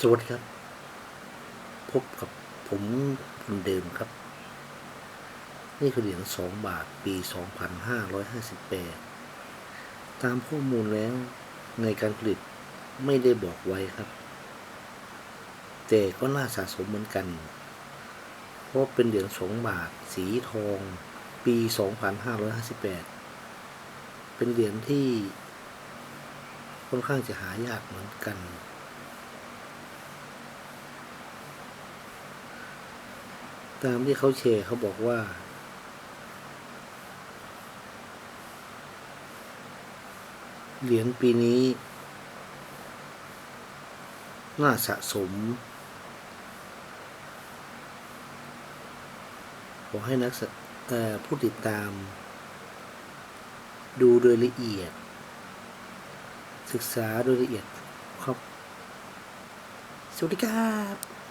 สวัสดีครับ พบกับผมคนเดิมครับ นี่คือเหรียญสองบาทปี 2558 ตามข้อมูลแล้วในการผลิตไม่ได้บอกไว้ครับ แต่ก็น่าสะสมเหมือนกัน เพราะเป็นเหรียญสองบาท สีทองปี 2558 เป็นเหรียญที่ค่อนข้างจะหายากเหมือนกัน ตามที่เขาแชร์เขาบอกว่า เหรียญปีนี้ น่าสะสม ขอให้นักผู้ติดตาม ดูโดยละเอียด ศึกษาโดยละเอียดครับ สวัสดีครับ